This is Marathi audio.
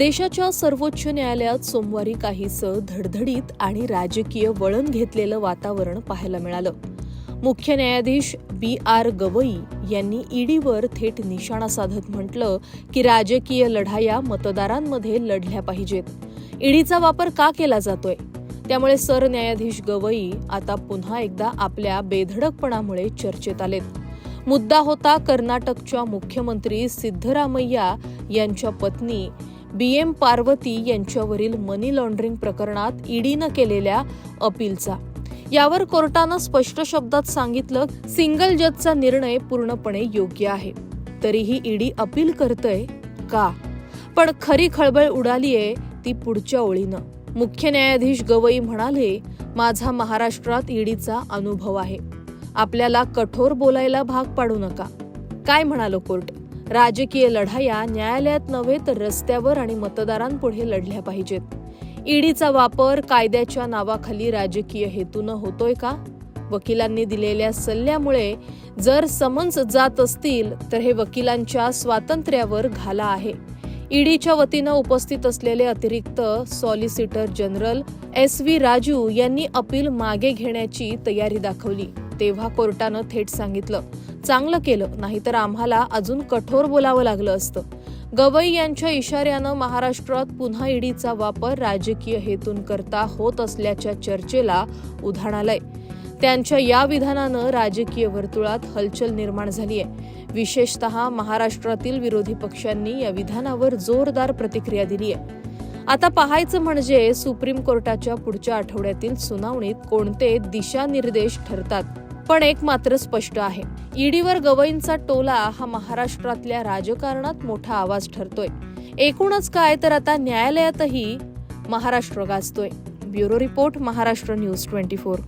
देशाच्या सर्वोच्च न्यायालयात सोमवारी काहीसं धडधडीत आणि राजकीय वळण घेतलेलं वातावरण पाहायला मिळालं. मुख्य न्यायाधीश बी आर गवई यांनी ईडीवर थेट निशाणा साधत म्हटलं की राजकीय लढाया मतदारांमध्ये लढल्या पाहिजेत. ईडीचा वापर का केला जातोय? त्यामुळे सरन्यायाधीश गवई आता पुन्हा एकदा आपल्या बेधडकपणामुळे चर्चेत आलेत. मुद्दा होता कर्नाटकच्या मुख्यमंत्री सिद्धरामय्या यांच्या पत्नी बी एम पार्वती यांच्यावरील मनी लॉन्ड्रिंग प्रकरणात ईडीनं केलेल्या अपीलचा. यावर कोर्टानं स्पष्ट शब्दात सांगितलं सिंगल जजचा निर्णय पूर्णपणे योग्य आहे. तरीही ईडी अपील करतय का? पण खरी खळबळ उडालीये ती पुढच्या ओळीनं. मुख्य न्यायाधीश गवई म्हणाले माझा महाराष्ट्रात ईडीचा अनुभव आहे. आपल्याला कठोर बोलायला भाग पाडू नका. काय म्हणालो कोर्ट? राजकीय लढाया न्यायालयात नव्हे तर रस्त्यावर आणि मतदारांपुढे लढल्या पाहिजेत. ईडीचा वापर कायद्याच्या नावाखाली राजकीय हेतूनं होतोय का? वकिलांनी दिलेल्या सल्ल्यामुळे जर समन्स जात असतील तर हे वकिलांच्या स्वातंत्र्यावर घाला आहे. ईडीच्या वतीनं उपस्थित असलेले अतिरिक्त solicitor general S V Raju यांनी अपील मागे घेण्याची तयारी दाखवली. तेव्हा कोर्टानं थेट सांगितलं. चांगलं केलं नाहीतर आम्हाला अजून कठोर बोलावं लागलं असतं. गवई यांच्या इशाऱ्यानं महाराष्ट्रात पुन्हा ईडीचा वापर राजकीय हेतून करता होत असल्याच्या चर्चेला उधाण आलंय. त्यांच्या या विधानानं राजकीय वर्तुळात हलचल निर्माण झाली आहे विशेषतः महाराष्ट्रातील विरोधी पक्षांनी या विधानावर जोरदार प्रतिक्रिया दिली आहे आता पाहायचं म्हणजे सुप्रीम कोर्टाच्या पुढच्या आठवड्यातील सुनावणीत कोणते दिशानिर्देश ठरतात? पण एक मात्र स्पष्ट आहे. ईडीवर गवईंचा टोला हा महाराष्ट्रातल्या राजकारणात मोठा आवाज ठरतोय. एकूणच काय तर आता न्यायालयातही Maharashtra गाजतोय. Bureau report Maharashtra news twenty four.